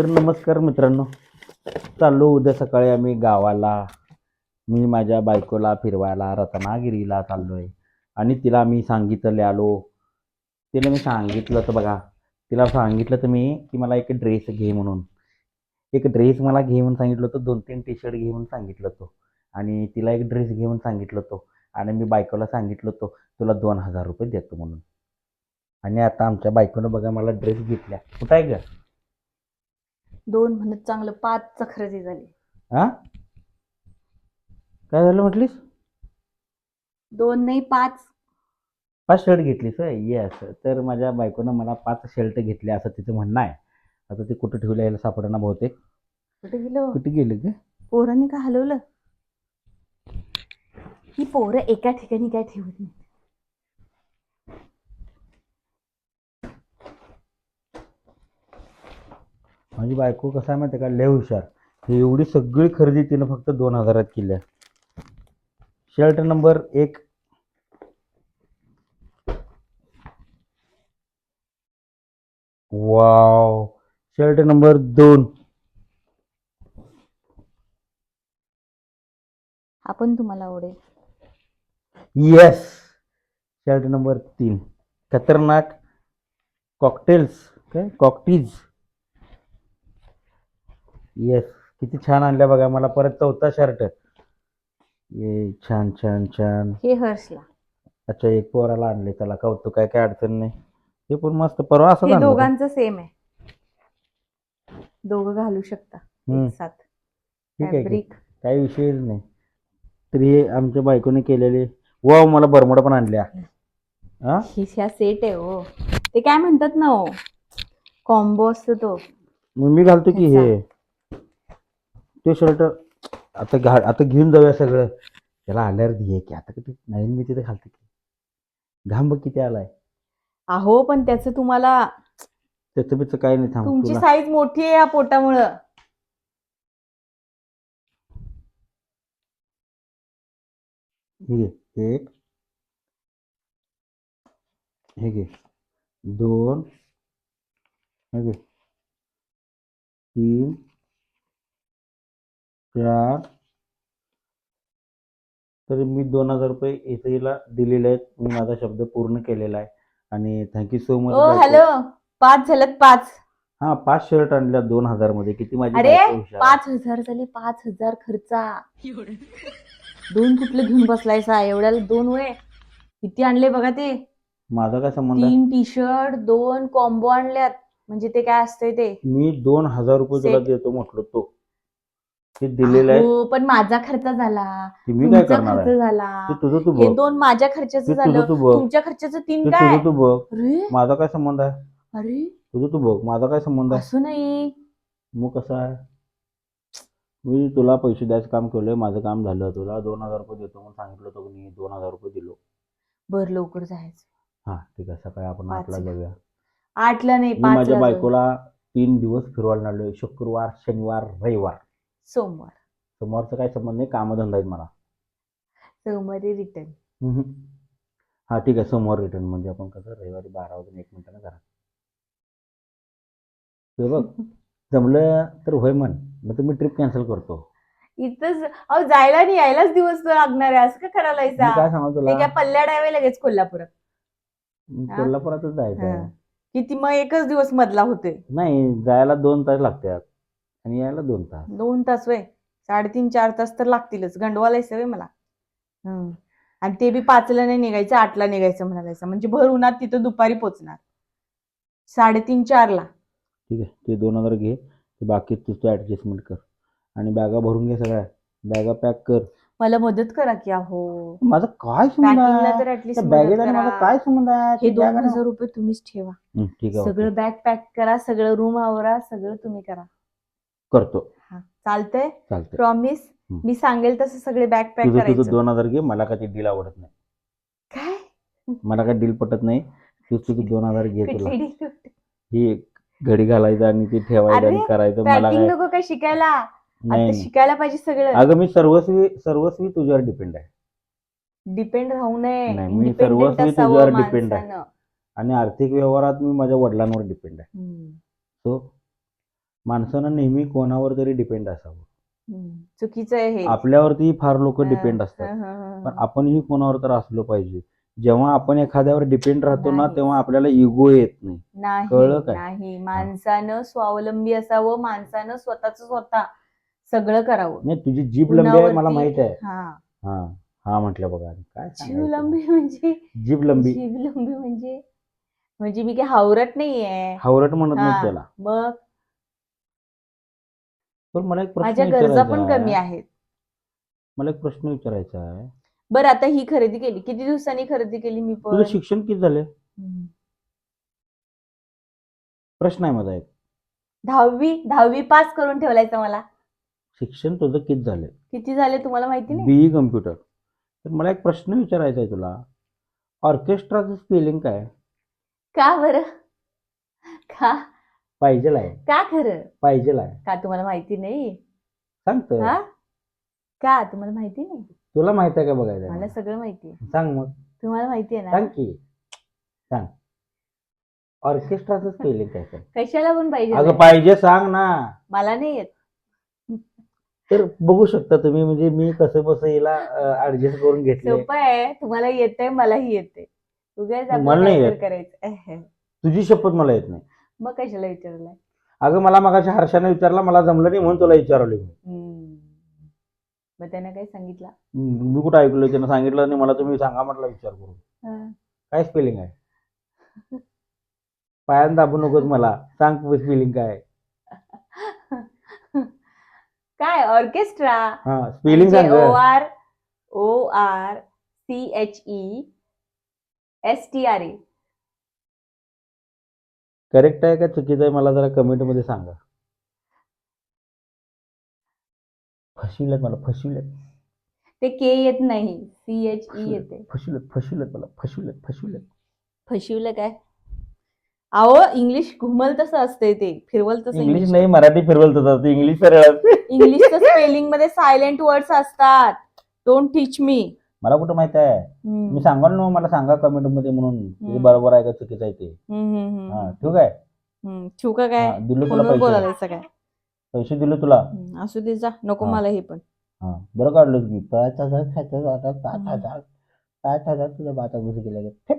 तर नमस्कार मित्रांनो. चाललो उद्या सकाळी आम्ही गावाला. मी माझ्या बायकोला फिरवायला रत्नागिरीला चाललो आहे आणि तिला मी सांगितलं आलो. तिला मी सांगितलं तर बघा तिला सांगितलं तर मी की मला एक ड्रेस घे म्हणून. एक ड्रेस मला घे म्हणून सांगितलं होतं दोन तीन टी शर्ट घे म्हणून सांगितलं होतं. आणि तिला एक ड्रेस घे म्हणून सांगितलं होतं. आणि मी बायकोला सांगितलं होतं तुला दोन हजार रुपये देतो म्हणून. आणि आता आमच्या बायकोनं बघा मला ड्रेस घेतल्या. कुठं आहे का दोन म्हणत चांगलं पाचचा खरेदी झाली. हा? काय झालं म्हटलीस? दोन नाही पाच. पाच शर्ट घेतलीस येस तर माझ्या बायकोनं मला पाच शर्ट घेतले असं तिचं म्हणणं आहे. आता ते कुठं ठेवलं यायला सापडना बहुतेक. कुठे गेलो? कुठे गेले ग? पोरांनी का हलवलं? ही पोरं एका ठिकाणी काय ठेवत नाही. माझी बायको कसं आहे माहिती का? लय हुशार. ही एवढी सगळी खरेदी तिनं फक्त दोन हजारात केली आहे. शर्ट नंबर एक. वाव शर्ट नंबर दोन. आपण तुम्हाला आवडेल. येस शर्ट नंबर तीन. खतरनाक. कॉकटेल्स काय? कॉकटीज येस किती छान आणल्या बघा. मला परत चौथा शर्ट ये छान छान छान. हे हर्षला. अच्छा एक पोराला आणले त्याला. कौतुक काय काय अडचण नाही. हे पण मस्त परवा असं हे आणलं का? दोघांचं सेम आहे. दोघं घालू शकता. हम्म, एक साथ. ठीक आहे की. फॅब्रिक काही विषयच नाही. तर हे आमच्या बायकोने केलेले. वा मला बरमोडा पण आणल्या. हा? ह्या सेट आहे हो. ते काय म्हणतात ना हो? कॉम्बो असतो तो. मग मी घालतो की हे? ते शर्ट आता घा आता घेऊन जाऊया सगळं. त्याला आल्यावर घे की. आता किती नवीन मी तिथे घालतो की. घाम बघ किती आलाय. अहो पण त्याचं तुम्हाला त्याचं बिचं काय नाही थांब तुमची तुला. साईज मोठी आहे या पोटामुळं. हे घे एक. हे घे. दोन. हे घे. तीन. चार. तर मी दोन हजार रुपये इथे हिला दिलेले आहेत. मी माझा शब्द पूर्ण केलेला आहे. आणि थँक्यू सो मच ओ हॅलो पाच झालं पाच. हा पाच शर्ट आणल्या दोन हजारमध्ये. किती माझी अरे बायको हुशार आहे. पाच हजार झाले पाच हजार खर्चा. दोन कुठले घेऊन बसलायसा एवढ्याला दोन वय. किती आणले बघा ते? माझा काय संबंध आहे? तीन टी शर्ट दोन कॉम्बो आणल्यात. म्हणजे ते काय असतंय ते? मी दोन हजार रुपये तुला Set. देतो म्हटलं तो. ते दिलेलं आहे. हो पण माझा खर्च झाला. ते मी काय तुमचा करणार खर्च आहे? झाला. ते तुझं तू हे बघ. दोन माझ्या खर्चाचं ते तुझं झालं. तू बघ. तुमच्या खर्चाचं ते तीन काय तुझं तू बघ. अरे. माझा काय संबंध आहे? अरे. तुझं तू बघ. माझा काय संबंध आहे? असं नाही. मग कसं आहे? मी तुला पैसे द्यायचं काम केलंय. माझं काम झालं. तुला दोन हजार रुपये देतो म्हणून सांगितलं होतं की मी दोन हजार रुपये दिलो. बर लवकर जायचं. हा ठीक आहे. सकाळी आपण. आठला जाऊया. आठला नाही मी माझ्या बायकोला तीन दिवस फिरवायला आणलोय शुक्रवार शनिवार रविवार. सोमवार. सोमवारचा काय संबंध नाही? कामधंदा आहेत मला. सोमवारी रिटर्न हम्म. हा ठीक आहे. सोमवार रिटर्न म्हणजे आपण कसं रविवारी बारा वाजून एक मिनिटानं घरात. ते बघ जमलं तर होय म्हण मग तुम्ही ट्रिप कॅन्सल करतो. इथंच अहो जायला आणि यायलाच दिवस लागणार आहे. असं का करायला मी काय सांगू तुला? काय पल्ल्या डायवे लगेच कोल्हापुरात. हा? कोल्हापुरातच जायचं आहे हा. किती मग एकच दिवस मधला होतोय. नाही जायला दोन तास लागतात. आणि यायला दोन तास. दोन तास वय. साडेतीन चार तास तर लागतीलच. गंडवायला सवय मला. हं. आणि ते बी पाचला नाही निघायचं आठला निघायचं म्हणालायचं. म्हणजे भर उन्हात तिथं दुपारी पोचणार. साडेतीन चारला. ठीक आहे. ते दोन हजार घे. ते बाकी तुझं ऍडजस्टमेंट कर. आणि बॅगा भरून घे सगळ्या. बॅगा पॅक कर. मला मदत करा की अहो. माझा काय संबंध पॅकिंगला आहे तर ऍटलिस्ट त्या बॅगेत आणि माझा काय संबंध आहे? हे ती दोन आणि- हजार रुपये तुम्हीच ठेवा. हं, ठीक आहे सगळं. बॅग पॅक करा सगळं रूम आवरा सगळं तुम्ही करा. करतो. चालतंय. चालतंय. प्रॉमिस. मी सांगेल तसं सगळे बॅग पॅक तुझं तुझं करायचं. दोन हजार घे मला काय ते डील आवडत नाही. काय? मला काय डील पटत नाही. तू तुझं दोन हजार घे तुला. कुठली deal? ही घडी घालायचं आणि ते ठेवायचं आणि करायचं. मला पॅकिंग काय नको काय शिकायला? नाही आता नाही. शिकायला पाहिजे सगळं. अगं मी सर्वस्वी सर्वस्वी तुझ्यावर डिपेंड आहे. डिपेंड राहू नये. नाही, मी Independent सर्वस्वी असावं तुझ्यावर depend आहे. माणसानं. आणि आर्थिक व्यवहारात मी माझ्या वडिलांवर डिपेंड आहे. हम्म. सो माणसानं नेहमी कोणावर तरी डिपेंड असावं. चुकीचं आहे हे. आपल्यावरती फार लोक हा, डिपेंड हा, असतात. हा, हा, पण. आपणही कोणावर तर असलो पाहिजे. जेव्हा आपण एखाद्यावर डिपेंड राहतो ना नाही. तेव्हा आपल्याला इगो येत नाही. कळलं काय? नाही. माणसानं स्वावलंबी असावं माणसानं स्वतःच स्वतः सगळं करावं. नाही तुझी जीभ लंबी आहे मला कुणावरती- माहीत आहे. हा. हा हा म्हटलं बघा. काय सांगायचं? शिवलंबी म्हणजे? जीभ लंबी. म्हणजे? म्हणजे मी काही हावरट नाहीये. हावरट म्हणत नाही. त्याला. मग? पण मला एक प्रश्न माझ्या गरजा विचारायचा पण आहे. कमी आहेत. मला एक प्रश्न विचारायचा आहे. बरं आता ही खरेदी केली. किती दिवसांनी खरेदी केली मी पण? शिक्षण किती झालं? हम्म. प्रश्न आहे माझा एक. दहावी दहावी पास करून ठेवलायचं मला. शिक्षण तुझं किती झालंय किती झाले तुम्हाला माहिती नाही? BE computer. तर मला एक प्रश्न विचारायचा आहे तुला. ऑर्केस्ट्राचं स्पेलिंग काय? का बरं? का? पाहिजेल आहे का खरं? पाहिजेल आहे का तुम्हाला माहिती नाही? सांगतो. हा? का? तुम्हाला माहिती नाही? तुला माहीत आहे का बघायचं मला? सगळं माहिती आहे. सांग मग. तुम्हाला माहिती आहे सांग ना की. सांग. ऑर्केस्ट्राचं स्पेलिंग काय कशाला पण पाहिजे अगं. पाहिजे सांग ना. मला नाही येत. तर बघू शकता तुम्ही म्हणजे मी कसं कसं हिला ऍडजस्ट करून घेतले सोपं आहे. तुम्हाला येतंय मलाही येते उगाच मला नाही येत. करायचं. तुझी शपथ मला येत नाही. मग कशाला विचारलाय? अगं मला मगाशी हर्षाने विचारला मला जमलं नाही म्हणून तुला विचारले हम्म. मग त्याने काय सांगितलं? मी कुठं ऐकलं त्यानं सांगितलं नाही मला तुम्ही सांगा म्हटलं विचार करून. हा. काय स्पेलिंग आहे? पायान दाबू नकोस मला. सांग स्पेलिंग काय आहे. काय? ऑर्केस्ट्रा? हा स्पेलिंग सांग O. R O R C H E S T R A correct आहे का चुकीचं आहे? मला जरा कमेंटमध्ये सांगा. फसविल्यात मला फसविल्यात ते के येत नाही. सी एच ई येते. फसविल्यात फसविल्यात मला फसविल्यात फसविल्यात फशिवलं काय? अहो इंग्लिश घुमल तसं असते ते. फिरवल तसं इंग्लिश नाही मराठी फिरवल तर इंग्लिश सरळ. असते स्पेलिंगमध्ये सायलेंट वर्ड्स असतात. डोंट टीच मी मला कुठं माहीत आहे? मी सांगाल ना मला सांगा कमेंटमध्ये म्हणून. बरोबर आहे का चुकीचं आहे ते? हा ठीक आहे ठेवू का काय? हा, दिलो तुला फोनवर पैसे. काय पैसे दिले तुला. असू दे जा. नको हा. मला हे पण. हा बरं काढलं की पाच हजार खायचं आता पाच हजार पाच हजार तुझ्या बाता घुसी गेल्या